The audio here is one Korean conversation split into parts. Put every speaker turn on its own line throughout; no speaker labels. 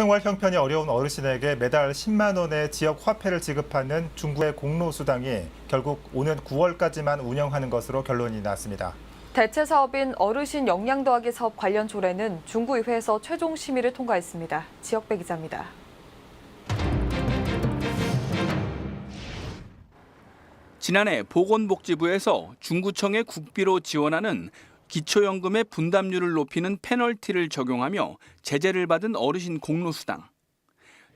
생활 형편이 어려운 어르신에게 매달 10만 원의 지역 화폐를 지급하는 중구의 공로수당이 결국 오는 9월까지만 운영하는 것으로 결론이 났습니다.
대체 사업인 어르신 영양 더하기 사업 관련 조례는 중구의회에서 최종 심의를 통과했습니다. 지역배 기자입니다.
지난해 보건복지부에서 중구청에 국비로 지원하는 기초연금의 분담률을 높이는 페널티를 적용하며 제재를 받은 어르신 공로수당.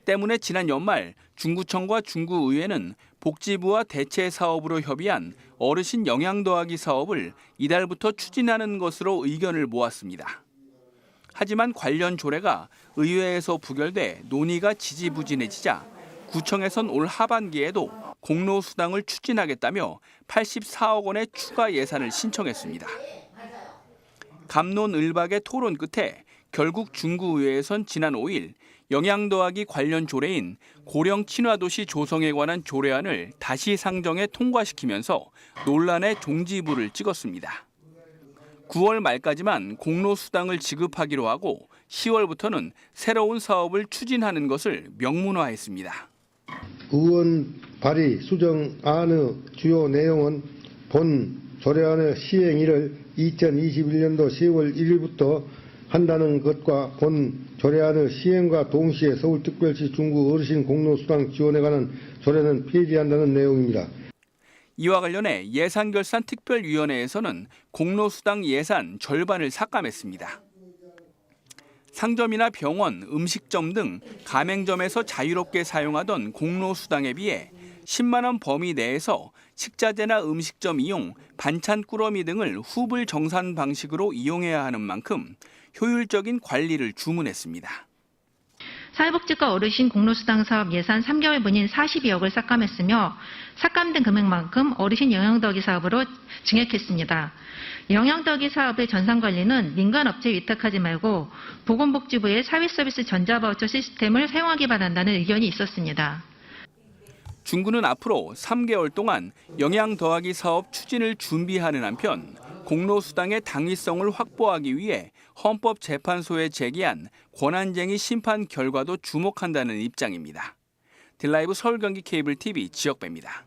때문에 지난 연말 중구청과 중구의회는 복지부와 대체 사업으로 협의한 어르신 영양 더하기 사업을 이달부터 추진하는 것으로 의견을 모았습니다. 하지만 관련 조례가 의회에서 부결돼 논의가 지지부진해지자 구청에선 올 하반기에도 공로수당을 추진하겠다며 84억 원의 추가 예산을 신청했습니다. 감론을박의 토론 끝에 결국 중구의회에선 지난 5일 영양 더하기 관련 조례인 고령 친화도시 조성에 관한 조례안을 다시 상정해 통과시키면서 논란의 종지부를 찍었습니다. 9월 말까지만 공로 수당을 지급하기로 하고 10월부터는 새로운 사업을 추진하는 것을 명문화했습니다.
의원 발의 수정안의 주요 내용은 본 조례안의 시행일을 2021년도 10월 1일부터 한다는 것과 본 조례안의 시행과 동시에 서울특별시 중구 어르신 공로수당 지원에 관한 조례는 폐지한다는 내용입니다.
이와 관련해 예산결산특별위원회에서는 공로수당 예산 절반을 삭감했습니다. 상점이나 병원, 음식점 등 가맹점에서 자유롭게 사용하던 공로수당에 비해 10만 원 범위 내에서 식자재나 음식점 이용, 반찬 꾸러미 등을 후불 정산 방식으로 이용해야 하는 만큼 효율적인 관리를 주문했습니다.
사회복지과 어르신 공로수당 사업 예산 3개월 분인 42억을 삭감했으며 삭감된 금액만큼 어르신 영양더기 사업으로 증액했습니다. 영양더기 사업의 전산관리는 민간업체에 위탁하지 말고 보건복지부의 사회서비스 전자바우처 시스템을 사용하기 바란다는 의견이 있었습니다.
중구는 앞으로 3개월 동안 영양 더하기 사업 추진을 준비하는 한편 공로 수당의 당위성을 확보하기 위해 헌법재판소에 제기한 권한쟁의 심판 결과도 주목한다는 입장입니다. 딜라이브 서울경기 케이블 TV 지역배입니다.